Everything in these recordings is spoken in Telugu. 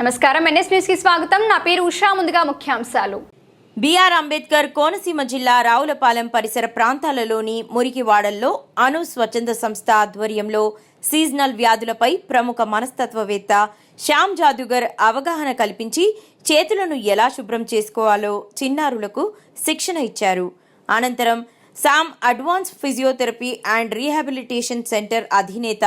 నమస్కారం. ఎన్ఎస్ న్యూస్కి స్వాగతం. నా పేరు ఉషా. ముందుగా ముఖ్యాంశాలు. బీఆర్ అంబేద్కర్ కోనసీమ జిల్లా రావులపాలెం పరిసర ప్రాంతాలలోని మురికివాడల్లో అను స్వచ్ఛంద సంస్థ ఆధ్వర్యంలో సీజనల్ వ్యాధులపై ప్రముఖ మనస్తత్వవేత్త శ్యామ్ జాదుగర్ అవగాహన కల్పించి చేతులను ఎలా శుభ్రం చేసుకోవాలో చిన్నారులకు శిక్షణ ఇచ్చారు. అనంతరం Sam advance physiotherapy and rehabilitation centre అధినేత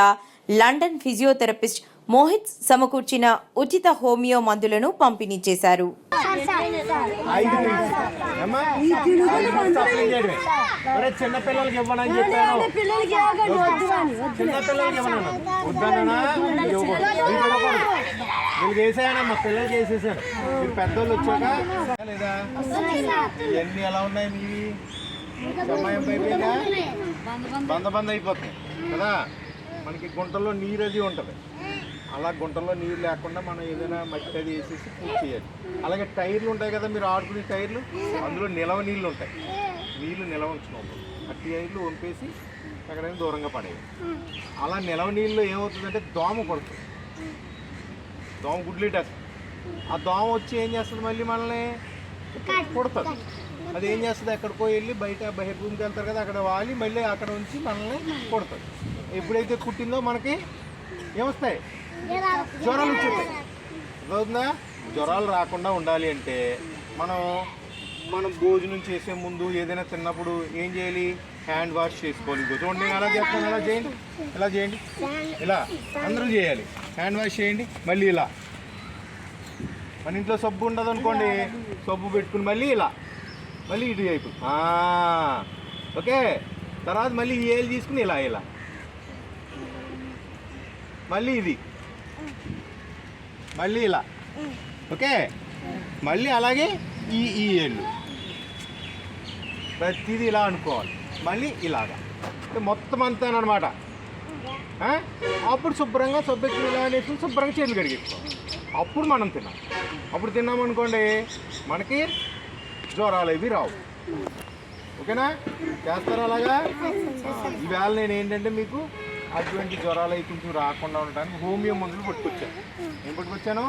లండన్ ఫిజియోథెరపిస్ట్ మోహిత్ సమకూర్చిన ఉచిత హోమియో మందులను పంపిణీ చేశారు. చిన్న పిల్లలకి ఇవ్వనని చెప్పాను పిల్లలకి మీరు మా పిల్లలు పెద్దోళ్ళు వచ్చాక లేదా ఇవన్నీ ఎలా ఉన్నాయి మీవి సమయం అయిపోయిందా బంద బంద్ అయిపోతుంది కదా మనకి గుంటల్లో నీరు అది ఉంటుంది అలా గుంటలో నీరు లేకుండా మనం ఏదైనా మట్టి అది వేసేసి పూర్తి చేయాలి. అలాగే టైర్లు ఉంటాయి కదా మీరు ఆడుకునే టైర్లు? అందులో నిలవ నీళ్ళు ఉంటాయి. నీళ్ళు నిలవ ఉంచుకోవాలి ఆ టైర్లు వంపేసి ఎక్కడైనా దూరంగా పడేవి అలా నిలవ నీళ్ళు ఏమవుతుందంటే దోమ కొడుతుంది. దోమ గుడ్లేటేస్తుంది. ఆ దోమ వచ్చి ఏం చేస్తుంది మళ్ళీ మనల్ని? కొడుతుంది. అది ఏం చేస్తుంది? ఎక్కడికో వెళ్ళి బయట బహిర్భూమికి వెళ్తారు కదా అక్కడ వాలి మళ్ళీ అక్కడ ఉంచి మనల్ని కొడుతుంది. ఎప్పుడైతే కుట్టిందో మనకి ఏమొస్తాయి? జ్వరాలు వచ్చేస్తాయి అర్థవుతుందా జ్వరాలు రాకుండా ఉండాలి అంటే మనం మనం భోజనం చేసే ముందు ఏదైనా తిన్నప్పుడు ఏం చేయాలి? హ్యాండ్ వాష్ చేసుకోవాలి. ఇదిగో చూడండి నేను అలా చెప్తాను ఇలా చేయండి? ఇలా చేయండి? ఇలా. అందరూ చేయాలి. హ్యాండ్ వాష్ చేయండి మళ్ళీ ఇలా. మన ఇంట్లో సబ్బు ఉండదు అనుకోండి సబ్బు పెట్టుకుని మళ్ళీ ఇలా. మళ్ళీ ఇటు వైపు. ఓకే? తర్వాత మళ్ళీ ఈ తీసుకుని ఇలా ఇలా. మళ్ళీ ఇది. మళ్ళీ ఇలా. ఓకే? మళ్ళీ అలాగే ఈ ఈ ఏళ్ళు ప్రతిదీ ఇలా అనుకోవాలి. మళ్ళీ ఇలాగా. మొత్తం అంతేనమాట అప్పుడు శుభ్రంగా సబ్బెత్తి ఇలా అనేసి శుభ్రంగా చేతులు కడిగేసుకోవాలి. అప్పుడు మనం తిన్నాం అప్పుడు తిన్నామనుకోండి మనకి జ్వరాలు ఇవి రావు. ఓకేనా? చేస్తారా అలాగా? ఈవేళ నేను ఏంటంటే మీకు అటువంటి జ్వరాలు అవి కొంచెం రాకుండా ఉండడానికి హోమియో మందులు పట్టుకొచ్చాను. ఏం పట్టుకొచ్చాను?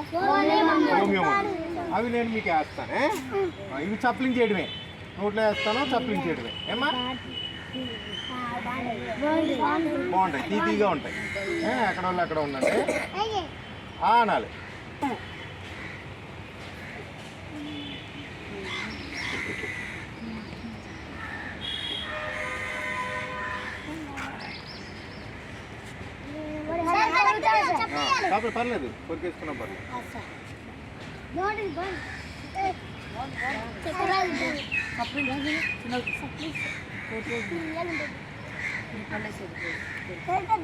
హోమియో మందులు. అవి నేను మీకు వేస్తానే. ఇవి చప్లింగ్ చేయడమే. నోట్లో వేస్తాను చప్లింగ్ చేయడమే. ఏమా బాగుంటాయి తీతీగా ఉంటాయి. ఎక్కడ వాళ్ళు అక్కడ ఉండండి. ఆ, అనాలి ఆ, కాకపోతే పర్లేదు. కొరికేసుకున్నా పర్లేదు. చెప్పండి